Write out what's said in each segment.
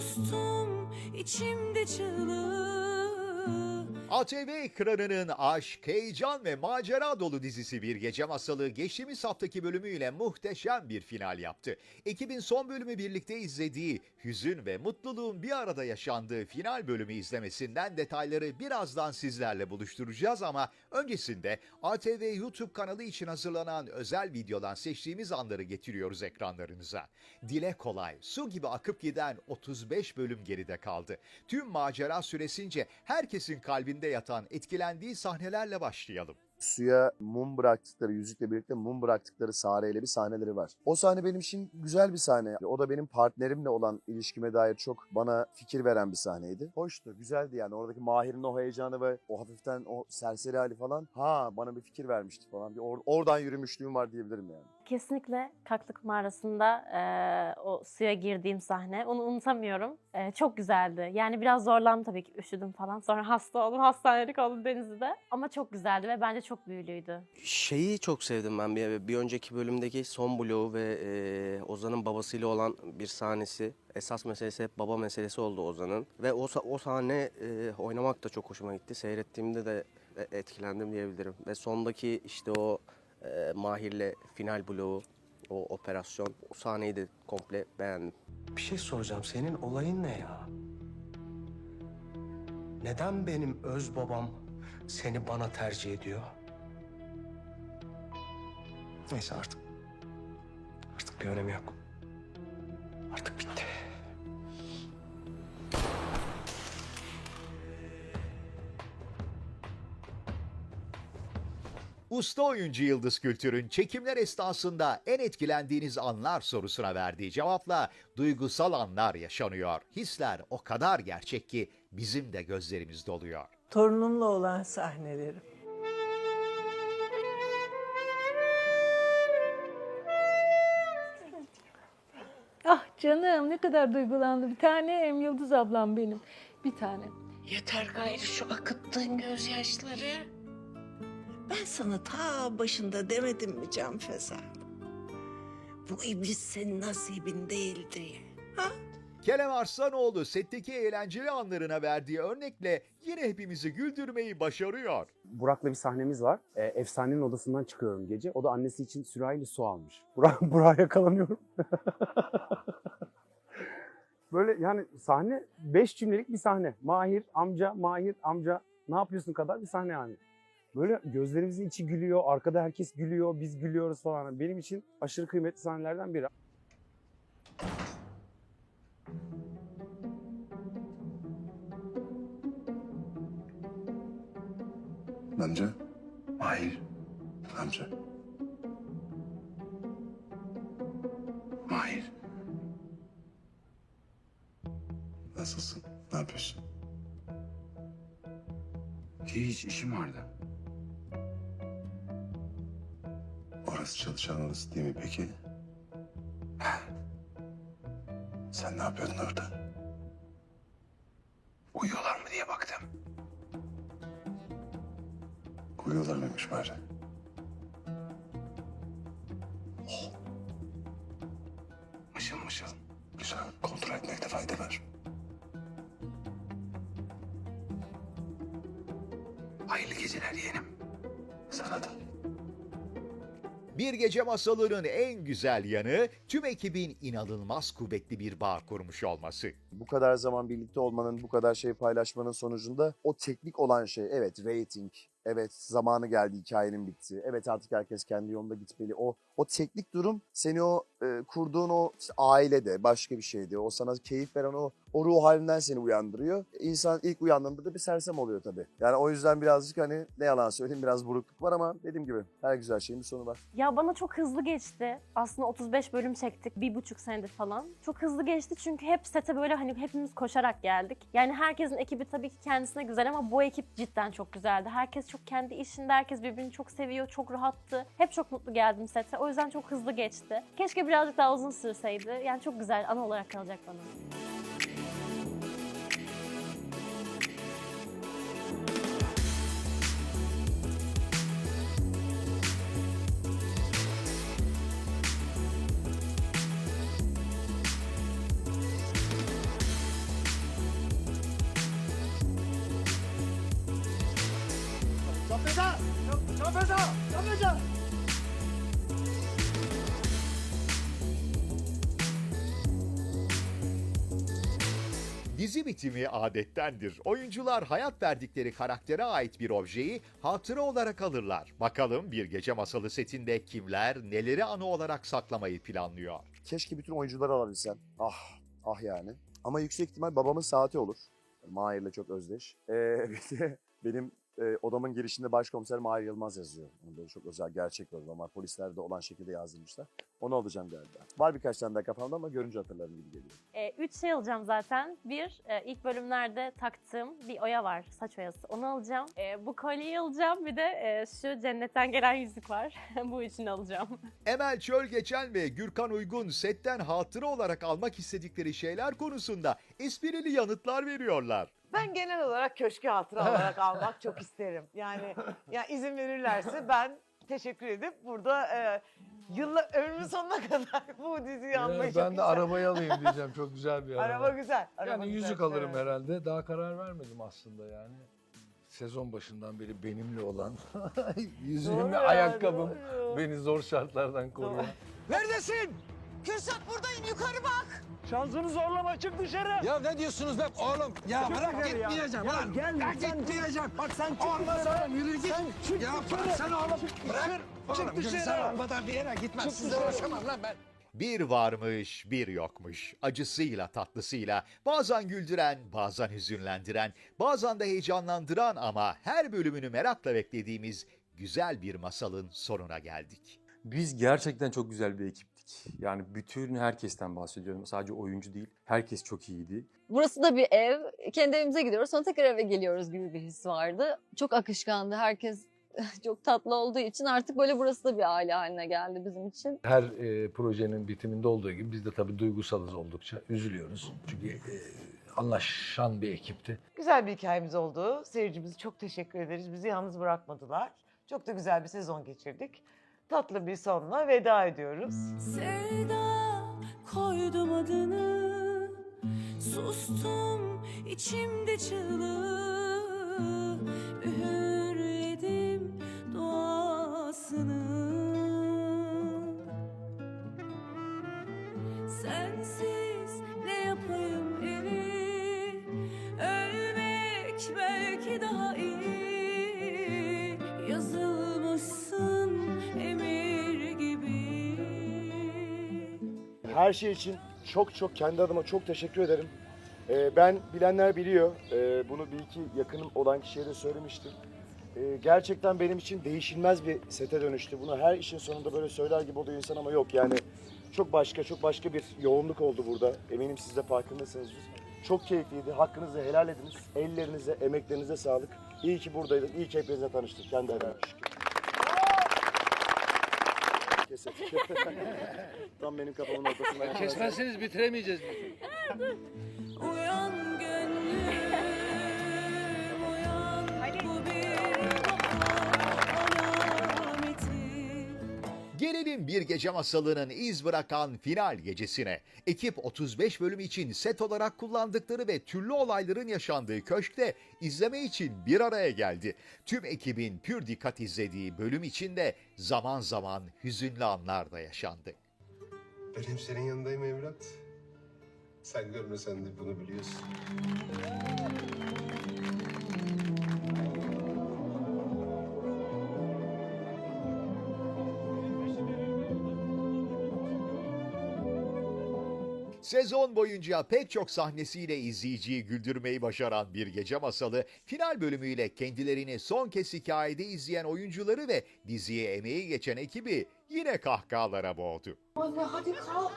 sustum içimde çığlık ATV ekranının aşk, heyecan ve macera dolu dizisi Bir Gece Masalı geçtiğimiz haftaki bölümüyle muhteşem bir final yaptı. Ekibin son bölümü birlikte izlediği, hüzün ve mutluluğun bir arada yaşandığı final bölümü izlemesinden detayları birazdan sizlerle buluşturacağız ama öncesinde ATV YouTube kanalı için hazırlanan özel videodan seçtiğimiz anları getiriyoruz ekranlarınıza. Dile kolay, su gibi akıp giden 35 bölüm geride kaldı. Tüm macera süresince herkesin kalbinde yatan, etkilendiği sahnelerle başlayalım. suya mum bıraktıkları, yüzükle birlikte mum bıraktıkları Sare bir sahneleri var. O sahne benim için güzel bir sahne. O da benim partnerimle olan ilişkime dair çok bana fikir veren bir sahneydi. Hoştu, güzeldi yani. Oradaki Mahir'in o heyecanı ve o hafiften o serseri hali falan. Ha bana bir fikir vermişti falan. Bir or- oradan yürümüşlüğüm var diyebilirim yani. Kesinlikle Kaklık Mağarası'nda eee, o suya girdiğim sahne. Onu unutamıyorum. Eee, çok güzeldi. Yani biraz zorlandım tabii ki. Üşüdüm falan. Sonra hasta oldum. Hastanelik oldum denizde. Ama çok güzeldi ve bence çok büyülüydü. Şeyi çok sevdim ben bir, bir önceki bölümdeki son bloğu ve e, Ozan'ın babasıyla olan bir sahnesi. Esas meselesi hep baba meselesi oldu Ozan'ın. Ve o, o sahne e, oynamak da çok hoşuma gitti. Seyrettiğimde de e- etkilendim diyebilirim. Ve sondaki işte o e, Mahir'le final bloğu, o operasyon, o sahneyi de komple beğendim. Bir şey soracağım. Senin olayın ne ya? Neden benim öz babam seni bana tercih ediyor? Neyse artık. Artık bir önemi yok. Artık bitti. Usta oyuncu Yıldız Kültür'ün çekimler esnasında en etkilendiğiniz anlar sorusuna verdiği cevapla duygusal anlar yaşanıyor. Hisler o kadar gerçek ki bizim de gözlerimiz doluyor. torunumla olan sahnelerim. Ah canım ne kadar duygulandı. Bir tanem Yıldız ablam benim. Bir tanem. Yeter gayrı şu akıttığın gözyaşları. Ben sana ta başında demedim mi Can Feza? Bu iblis senin nasibin değil diye. Ha? Kerem Arslanoğlu setteki eğlenceli anlarına verdiği örnekle yine hepimizi güldürmeyi başarıyor. Burak'la bir sahnemiz var. E, efsanenin odasından çıkıyorum gece. O da annesi için sürahiyle su almış. Burak, Burak'a yakalanıyorum. Böyle yani sahne beş cümlelik bir sahne. Mahir, amca, Mahir, amca ne yapıyorsun kadar bir sahne yani. Böyle gözlerimizin içi gülüyor, arkada herkes gülüyor, biz gülüyoruz falan. Benim için aşırı kıymetli sahnelerden biri. Amca. Mahir. Amca. Mahir. Nasılsın? Ne yapıyorsun? Hiç işim vardı. Orası çalışan odası değil mi peki? Sen ne yapıyordun orada? Uyuyorlar mı diye baktım. Uyuyorlar mıymış bari? Gece Masalı'nın en güzel yanı tüm ekibin inanılmaz kuvvetli bir bağ kurmuş olması. Bu kadar zaman birlikte olmanın, bu kadar şey paylaşmanın sonucunda o teknik olan şey evet rating, evet zamanı geldi hikayenin bitti, evet artık herkes kendi yolunda gitmeli. O o teknik durum seni o e, kurduğun o işte ailede başka bir şeydi. O sana keyif veren o o ruh halinden seni uyandırıyor. İnsan ilk uyandığında da bir sersem oluyor tabii. Yani o yüzden birazcık hani ne yalan söyleyeyim biraz burukluk var ama dediğim gibi her güzel şeyin bir sonu var. Ya bana çok hızlı geçti. Aslında 35 bölüm çektik. Bir buçuk senedir falan. Çok hızlı geçti çünkü hep sete böyle hani hepimiz koşarak geldik. Yani herkesin ekibi tabii ki kendisine güzel ama bu ekip cidden çok güzeldi. Herkes çok kendi işinde, herkes birbirini çok seviyor, çok rahattı. Hep çok mutlu geldim sete. O yüzden çok hızlı geçti. Keşke birazcık daha uzun sürseydi. Yani çok güzel anı olarak kalacak bana. Dizi bitimi adettendir. Oyuncular hayat verdikleri karaktere ait bir objeyi hatıra olarak alırlar. Bakalım bir gece masalı setinde kimler neleri anı olarak saklamayı planlıyor. Keşke bütün oyuncuları alabilsem. Ah, ah yani. Ama yüksek ihtimal babamın saati olur. Mahir'le çok özdeş. Ee, bir de benim e, odamın girişinde başkomiser Mahir Yılmaz yazıyor. Onu böyle çok özel gerçek bir odam var. Polislerde olan şekilde yazdırmışlar. Onu alacağım galiba. Var birkaç tane daha kafamda ama görünce hatırlarım gibi geliyor. E, üç şey alacağım zaten. Bir, e, ilk bölümlerde taktığım bir oya var, saç oyası. Onu alacağım. E, bu kolyeyi alacağım. Bir de e, şu cennetten gelen yüzük var. bu üçünü alacağım. Emel Çölgeçen ve Gürkan Uygun setten hatıra olarak almak istedikleri şeyler konusunda esprili yanıtlar veriyorlar. Ben genel olarak köşkü hatıra olarak almak çok isterim. Yani ya izin verirlerse ben teşekkür edip burada e, yıllar ömrümün sonuna kadar bu diziyi Ya almayı ben çok de isterim. arabayı alayım diyeceğim. Çok güzel bir araba. Araba güzel. Araba yani güzel, yüzük alırım evet. herhalde. Daha karar vermedim aslında yani. Sezon başından beri benimle olan yüzüğüm Doğru ve ya, ayakkabım doğru. beni zor şartlardan koruyor. Neredesin? Kürşat buradayım yukarı bak. Şansını zorlama çık dışarı. Ya ne diyorsunuz be oğlum? Ya bırak gitmeyeceğim lan. Gel, gel gitmeyeceğim. Bak sen çık Olmaz oğlum yürü git. Sen çık ya bırak sen oğlum. Bırak. Çık dışarı. olmadan bir yere gitmez. Size uğraşamam lan ben. Bir varmış, bir yokmuş. Acısıyla, tatlısıyla, bazen güldüren, bazen hüzünlendiren, bazen de heyecanlandıran ama her bölümünü merakla beklediğimiz güzel bir masalın sonuna geldik. Biz gerçekten çok güzel bir ekiptik. Yani bütün herkesten bahsediyorum. Sadece oyuncu değil. Herkes çok iyiydi. Burası da bir ev. Kendi evimize gidiyoruz sonra tekrar eve geliyoruz gibi bir his vardı. Çok akışkandı. Herkes çok tatlı olduğu için artık böyle burası da bir aile haline geldi bizim için. Her e, projenin bitiminde olduğu gibi biz de tabii duygusalız oldukça. Üzülüyoruz. Çünkü e, anlaşan bir ekipti. Güzel bir hikayemiz oldu. Seyircimize çok teşekkür ederiz. Bizi yalnız bırakmadılar. Çok da güzel bir sezon geçirdik. Tatlı bir sonla veda ediyoruz. Sevda koydum adını. Sustum içimde çığlığı. Üğürledim duasını. Sensiz Her şey için çok çok kendi adıma çok teşekkür ederim. Ee, ben bilenler biliyor. Ee, bunu bir iki yakınım olan kişiye de söylemiştim. Ee, gerçekten benim için değişilmez bir sete dönüştü. Bunu her işin sonunda böyle söyler gibi oluyor insan ama yok yani. Çok başka, çok başka bir yoğunluk oldu burada. Eminim siz de farkındasınızdır. Çok keyifliydi. Hakkınızı helal ediniz. Ellerinize, emeklerinize sağlık. İyi ki buradaydınız. İyi ki hepinizle tanıştık. Kendi adıma şükür. Kesin. Tam benim kafamın ortasından. Kesmezseniz bitiremeyeceğiz. Gelelim bir gece masalının iz bırakan final gecesine. Ekip 35 bölüm için set olarak kullandıkları ve türlü olayların yaşandığı köşkte izleme için bir araya geldi. Tüm ekibin pür dikkat izlediği bölüm içinde zaman zaman hüzünlü anlar da yaşandı. Ben hep senin yanındayım evlat. Sen görmesen de bunu biliyorsun. Sezon boyunca pek çok sahnesiyle izleyiciyi güldürmeyi başaran bir gece masalı, final bölümüyle kendilerini son kez hikayede izleyen oyuncuları ve diziye emeği geçen ekibi yine kahkahalara boğdu. Anne hadi kalk.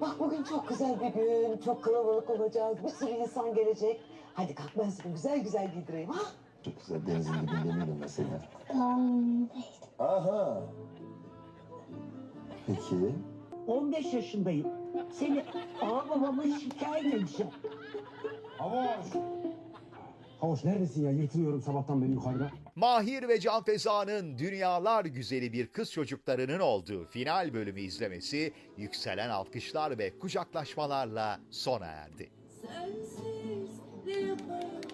Bak bugün çok güzel bir gün. Çok kalabalık olacağız. Bir sürü insan gelecek. Hadi kalk ben seni güzel güzel giydireyim ha. Çok güzel denizin dibinde miydim mesela? Aha. Peki. 15 yaşındayım. Seni ağababama şikayet edeceğim. Havoş. Havoş neredesin ya? Yırtınıyorum sabahtan beri yukarıda. Mahir ve Can Feza'nın dünyalar güzeli bir kız çocuklarının olduğu final bölümü izlemesi yükselen alkışlar ve kucaklaşmalarla sona erdi. Sensiz ne yapayım